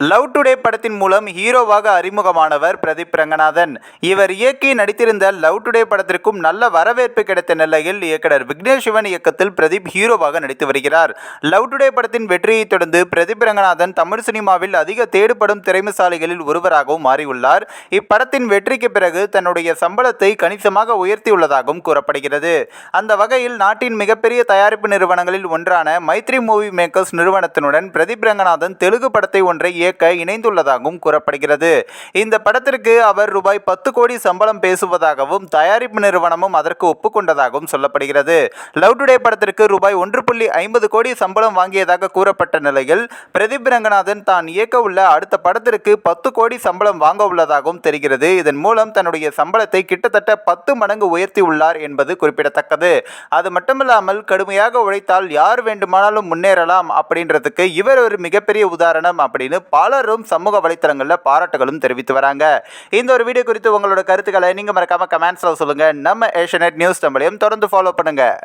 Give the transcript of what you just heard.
Love today படத்தின் மூலம் ஹீரோவாக அறிமுகமானவர் பிரதீப் ரங்கநாதன். இவர் இயக்கி நடித்திருந்த லவ் டுடே படத்திற்கும் நல்ல வரவேற்பு கிடைத்த நிலையில் இயக்குனர் விக்னேஷ் சிவன் இயக்கத்தில் பிரதீப் ஹீரோவாக நடித்து வருகிறார். லவ் டுடே படத்தின் வெற்றியை தொடர்ந்து பிரதீப் ரங்கநாதன் தமிழ் சினிமாவில் அதிக தேடுபடும் திறமைசாலிகளில் ஒருவராகவும் மாறியுள்ளார். இப்படத்தின் வெற்றிக்கு பிறகு தன்னுடைய சம்பளத்தை கணிசமாக உயர்த்தியுள்ளதாகவும் கூறப்படுகிறது. அந்த வகையில் நாட்டின் மிகப்பெரிய தயாரிப்பு நிறுவனங்களில் ஒன்றான மைத்ரி மூவி மேக்கர்ஸ் நிறுவனத்தினுடன் பிரதீப் ரங்கநாதன் தெலுங்கு படத்தை ஒன்றை இயக்க இணைந்துள்ளதாகவும் கூறப்படுகிறது. இந்த படத்திற்கு அவர் ரூபாய் பத்து கோடி சம்பளம் பேசுவதாகவும் தயாரிப்பு நிறுவனமும் அதற்கு ஒப்புக்கொண்டதாகவும் சொல்லப்படுகிறது. லவ் டுடே படத்திற்கு ரூபாய் ஒன்று புள்ளி ஐம்பது கோடி சம்பளம் வாங்கியதாக கூறப்பட்ட நிலையில் பிரதீப் ரங்கநாதன் தான் இயக்க உள்ள அடுத்த படத்திற்கு பத்து கோடி சம்பளம் வாங்க உள்ளதாகவும் தெரிகிறது. இதன் மூலம் தன்னுடைய சம்பளத்தை கிட்டத்தட்ட பத்து மடங்கு உயர்த்தி உள்ளார் என்பது குறிப்பிடத்தக்கது. அது மட்டுமில்லாமல் கடுமையாக உழைத்தால் யார் வேண்டுமானாலும் முன்னேறலாம் அப்படின்றதுக்கு இவர் ஒரு மிகப்பெரிய உதாரணம் அப்படின்னு பலரும் சமூக வலைத்தளங்களில் பாராட்டுகளும் தெரிவித்து வராங்க. இந்த ஒரு வீடியோ குறித்து உங்களோட கருத்துக்களை நீங்கள் மறக்காமல் கமெண்ட்ஸில் சொல்லுங்கள் நம்ம ஏஷியநெட் நியூஸ் தமிழையும் தொடர்ந்து ஃபாலோ பண்ணுங்கள்